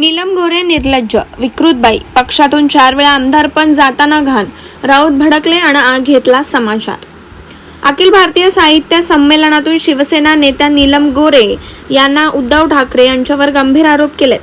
नीलम गोरे निर्लज्ज विकृतबाई पक्षातून चार वेळा आमदार पण जाताना घाण. राऊत भडकले आणि आग घेतला समाचार अखिल भारतीय साहित्य संमेलनातून शिवसेना नेत्या नीलम गोरे यांना उद्धव ठाकरे यांच्यावर गंभीर आरोप केले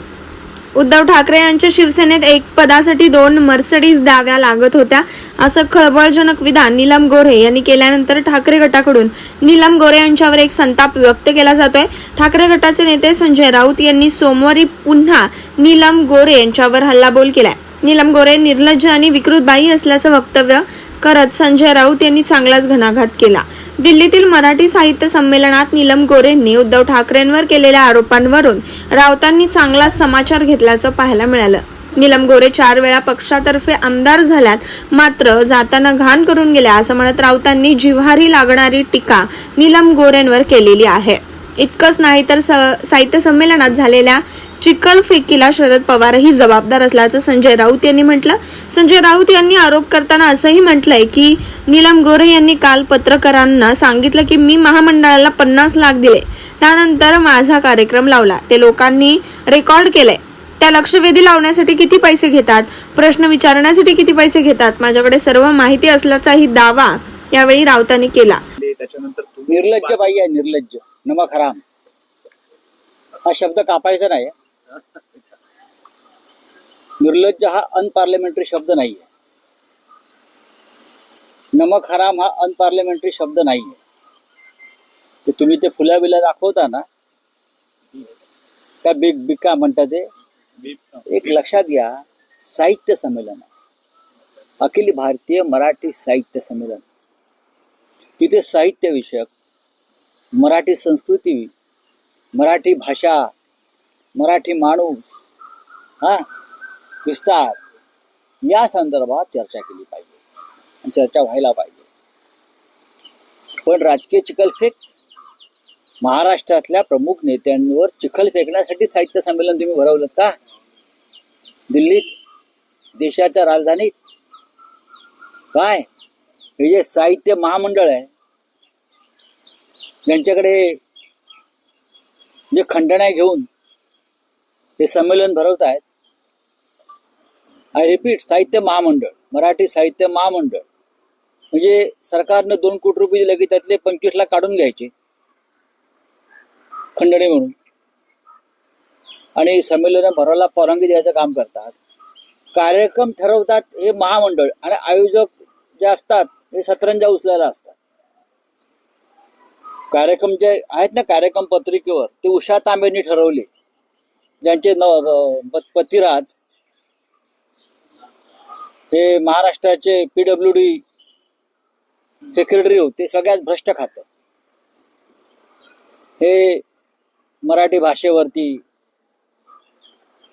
उद्धव ठाकरे यांच्या शिवसेनेत एक पदासाठी दोन मर्सडीज द्याव्या लागत होत्या असं खळबळजनक विधान नीलम गोरे यांनी केल्यानंतर ठाकरे गटाकडून. नीलम गोरे यांच्यावर एक संताप व्यक्त केला जातोय. ठाकरे गटाचे नेते संजय राऊत यांनी सोमवारी पुन्हा नीलम गोरे यांच्यावर हल्लाबोल केलाय. नीलम गोरे निर्लज्ज आणि विकृत बाई असल्याचं वक्तव्य करत संजय राऊत यांनी चांगलाच घणाघात केला. दिल्लीतील मराठी साहित्य संमेलनात नीलम गोरेंनी उद्धव ठाकरेंवर केलेल्या आरोपांवरून राऊतांनी चांगला समाचार घेतल्याचं पाहायला मिळालं. नीलम गोरे चार वेळा पक्षातर्फे आमदार झाल्यात मात्र जाताना घाण करून गेल्या असं म्हणत राऊतांनी जिव्हारी लागणारी टीका नीलम गोरेंवर केलेली आहे. इतकंच नाही तर स- साहित्य संमेलनात झालेल्या चिखलफेकीला शरद पवारही जबाबदार असल्याचं संजय राऊत यांनी म्हटलं. संजय राऊत यांनी आरोप करताना असंही म्हटलंय की नीलम गोरे यांनी काल पत्रकारांना सांगितलं की मी महामंडळाला पन्नास लाख दिले. त्यानंतर माझा कार्यक्रम लावला. ते लोकांनी रेकॉर्ड केलंय. त्या लक्षवेधी लावण्यासाठी किती पैसे घेतात? प्रश्न विचारण्यासाठी किती पैसे घेतात? माझ्याकडे सर्व माहिती असल्याचाही दावा यावेळी राऊतांनी केला. निर्लज्ज बाई आहे निर्लज्ज. नमक हराम हा शब्द कापायचा नाही निर्लज्ज हा अनपार्लिमेंटरी शब्द नाहीये. नमक हराम हा अनपार्लिमेंटरी शब्द नाहीये. आहे तुम्ही ते फुल्या बिल्या दाखवता ना का बिग बिका म्हणता ते एक लक्षात घ्या साहित्य संमेलन. अखिल भारतीय मराठी साहित्य संमेलन. तिथे साहित्य विषयक मराठी संस्कृती मराठी भाषा मराठी माणूस हा विस्तार या संदर्भात चर्चा केली पाहिजे चर्चा व्हायला पाहिजे. पण राजकीय चिखलफेक महाराष्ट्रातल्या प्रमुख नेत्यांवर चिखल फेकण्यासाठी साहित्य संमेलन तुम्ही भरवलं का? दिल्लीत देशाच्या राजधानीत? काय? हे जे साहित्य महामंडळ आहे यांच्याकडे जे खंडण्या घेऊन हे संमेलन भरवत आहेत. आय रिपीट साहित्य महामंडळ मराठी साहित्य महामंडळ. म्हणजे सरकारनं दोन कोटी रुपये दिले की त्यातले पंचवीस लाख काढून घ्यायचे. खंडणी म्हणून. आणि संमेलन भरायला परवानगी द्यायचं काम करतात. कार्यक्रम ठरवतात हे महामंडळ. आणि आयोजक जे असतात हे सतरंजा उचलायला असतात. कार्यक्रम जे आहेत ना कार्यक्रम पत्रिकेवर ते उषा तांबेंनी ठरवले. ज्यांचे न पतिराज हे महाराष्ट्राचे पीडब्ल्यू डी सेक्रेटरी होते सगळ्यात भ्रष्ट खातं. हे मराठी भाषेवरती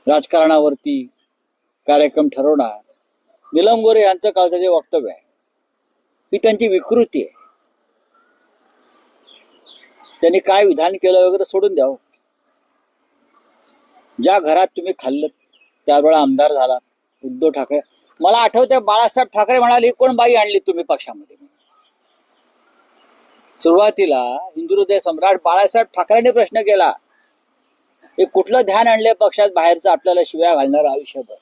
राजकारणावरती कार्यक्रम ठरवणार. निलम गोरे यांचं कालचं जे वक्तव्य आहे ही त्यांची विकृती आहे. त्यांनी काय विधान केलं वगैरे सोडून द्यावं हो. ज्या घरात तुम्ही खाल्लं त्यावेळा आमदार झालात उद्धव ठाकरे. मला आठवतंय बाळासाहेब ठाकरे म्हणाले कोण बाई आणली तुम्ही पक्षामध्ये? सुरुवातीला हिंदू हृदय सम्राट बाळासाहेब ठाकरेंनी प्रश्न केला हे कुठलं ध्यान आणलंय पक्षात बाहेरचं? आपल्याला शिव्या घालणार आयुष्यभर.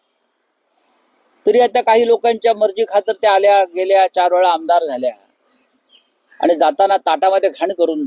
तरी आता काही लोकांच्या मर्जी खातर त्या आल्या गेल्या चार वेळा आमदार झाल्या. आणि जाताना ताटामध्ये घाण करून